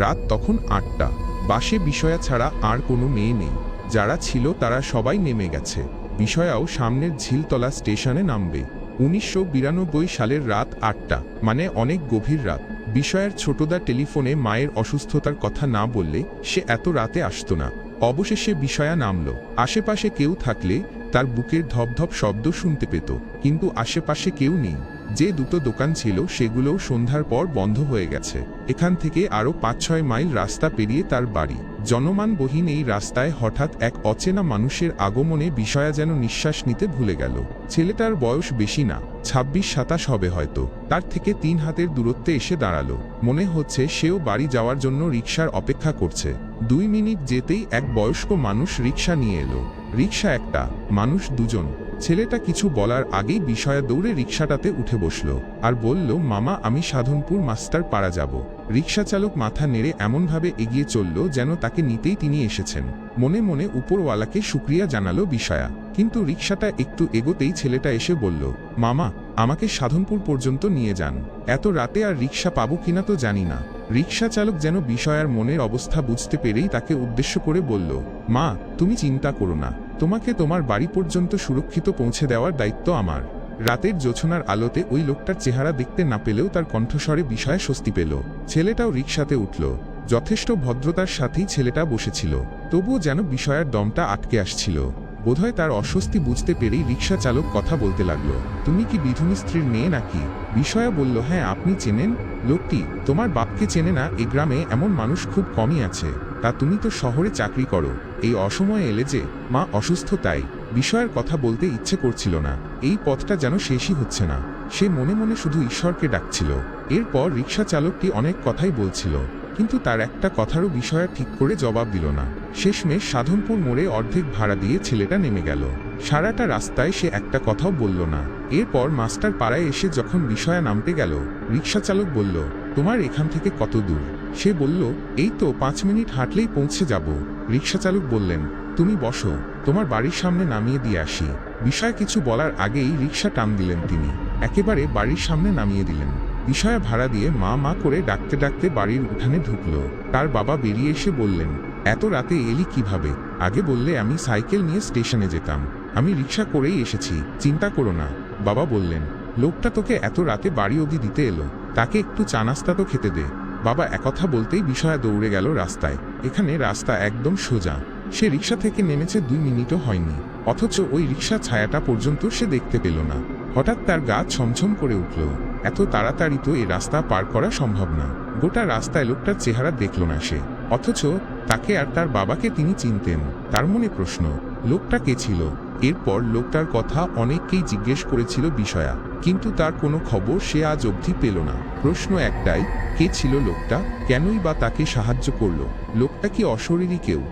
রাত তখন আটটা। বাসে বিষয়া ছাড়া আর কোনো মেয়ে নেই। যারা ছিল তারা সবাই নেমে গেছে। বিষয়াও সামনের ঝিলতলা স্টেশনে নামবে। উনিশশো বিরানব্বই সালের রাত আটটা মানে অনেক গভীর রাত। বিষয়ের ছোটদা টেলিফোনে মায়ের অসুস্থতার কথা না বললে সে এত রাতে আসতো না। অবশেষে বিষয়া নামল। আশেপাশে কেউ থাকলে তার বুকের ধপধপ শব্দ শুনতে পেত, কিন্তু আশেপাশে কেউ নেই। যে দুটো দোকান ছিল সেগুলোও সন্ধ্যার পর বন্ধ হয়ে গেছে। এখান থেকে আরও পাঁচ ছয় মাইল রাস্তা পেরিয়ে তার বাড়ি। জনমানবহীন এই রাস্তায় হঠাৎ এক অচেনা মানুষের আগমনে বিষয়া যেন নিঃশ্বাস নিতে ভুলে গেল। ছেলেটার বয়স বেশি না, ছাব্বিশ সাতাশ হবে হয়তো। তার থেকে তিন হাতের দূরত্বে এসে দাঁড়াল। মনে হচ্ছে সেও বাড়ি যাওয়ার জন্য রিক্সার অপেক্ষা করছে। দুই মিনিট যেতেই এক বয়স্ক মানুষ রিক্সা নিয়ে এলো। রিক্সা একটা, মানুষ দুজন। ছেলেটা কিছু বলার আগেই বিষয়া দৌড়ে রিক্সাটাতে উঠে বসল আর বলল, মামা, আমি সাধনপুর মাস্টার পাড়া যাব। রিক্সা চালক মাথা নেড়ে এমনভাবে এগিয়ে চলল যেন তাকে নিতেই তিনি এসেছেন। মনে মনে উপরওয়ালাকে শুক্রিয়া জানালো বিষয়া কিন্তু রিক্সাটা একটু এগোতেই ছেলেটা এসে বলল, মামা, আমাকে সাধনপুর পর্যন্ত নিয়ে যান। এত রাতে আর রিক্সা পাবো কিনা তো জানি না। রিক্সা চালক যেন বিষয়ার মনের অবস্থা বুঝতে পেরেই তাকে উদ্দেশ্য করে বলল, মা, তুমি চিন্তা করো না। তোমাকে তোমার বাড়ি পর্যন্ত সুরক্ষিত পৌঁছে দেওয়ার দায়িত্ব আমার। রাতের জোছনার আলোতে ওই লোকটার চেহারা দেখতে না পেলেও তার কণ্ঠস্বরে বিষয়ে স্বস্তি পেল। ছেলেটাও রিক্সাতে উঠল। যথেষ্ট ভদ্রতার সাথেই ছেলেটা বসেছিল। তবুও যেন বিষয়ের দমটা আটকে আসছিল। বোধহয় তার অস্বস্তি বুঝতে পেরেই রিক্সা চালক কথা বলতে লাগল। তুমি কি বিধুনী স্ত্রীর মেয়ে নাকি? বিষয়া বলল হ্যাঁ আপনি চেনেন? লোকটি, তোমার বাপকে চেনে না, এ গ্রামে এমন মানুষ খুব কমই আছে। তা তুমি তো শহরে চাকরি করো। এই অসময়ে এলে যে, মা অসুস্থ তাই। বিষয়ের কথা বলতে ইচ্ছে করছিল না। এই পথটা যেন শেষই হচ্ছে না। সে মনে মনে শুধু ঈশ্বরকে ডাকছিল। এরপর রিক্সা চালকটি অনেক কথাই বলছিল। কিন্তু তার একটা কথারও বিষয়া ঠিক করে জবাব দিল না। শেষমেশ সাধনপুর মোড়ে অর্ধেক ভাড়া দিয়ে ছেলেটা নেমে গেল। সারাটা রাস্তায় সে একটা কথাও বলল না। এরপর মাস্টার পাড়ায় এসে যখন বিষয়া নামতে গেল রিক্সা চালক বলল, তোমার এখান থেকে কত দূর? সে বলল, এই তো পাঁচ মিনিট হাঁটলেই পৌঁছে যাব। রিক্সা চালক বললেন, তুমি বসো, তোমার বাড়ির সামনে নামিয়ে দিয়ে আসি। বিষয় কিছু বলার আগেই রিক্সা টান দিলেন তিনি। একেবারে বাড়ির সামনে নামিয়ে দিলেন। বিষয়া ভাড়া দিয়ে মা মা করে ডাকতে ডাকতে বাড়ির উঠানে ঢুকলো। তার বাবা বেরিয়ে এসে বললেন এত রাতে এলি কীভাবে? আগে বললে আমি সাইকেল নিয়ে স্টেশনে যেতাম। আমি রিক্সা করেই এসেছি, চিন্তা করো না। বাবা বললেন, লোকটা তোকে এত রাতে বাড়ি অবধি দিতে এলো। তাকে একটু চা নাস্তা তো খেতে দে। বাবা একথা বলতেই বিষয়া দৌড়ে গেল রাস্তায়। এখানে রাস্তা একদম সোজা। সে রিক্সা থেকে নেমেছে দুই মিনিটও হয়নি। অথচ ওই রিক্সা ছায়াটা পর্যন্ত সে দেখতে পেল না। হঠাৎ তার গা ছমছম করে উঠল। এত তাড়াতাড়ি তো এই রাস্তা পার করা সম্ভব না। গোটা রাস্তায় লোকটার চেহারা দেখল না সে। অথচ তাকে আর তার বাবাকে তিনি চিনতেন। তার মনে প্রশ্ন, লোকটা কে ছিল? এরপর লোকটার কথা অনেককেই জিজ্ঞেস করেছিল বিষয়া কিন্তু তার কোনো খবর সে আজ অবধি পেল না। প্রশ্ন একটাই, কে ছিল লোকটা? কেনই বা তাকে সাহায্য করল? লোকটা কি অশরীরী কেউ?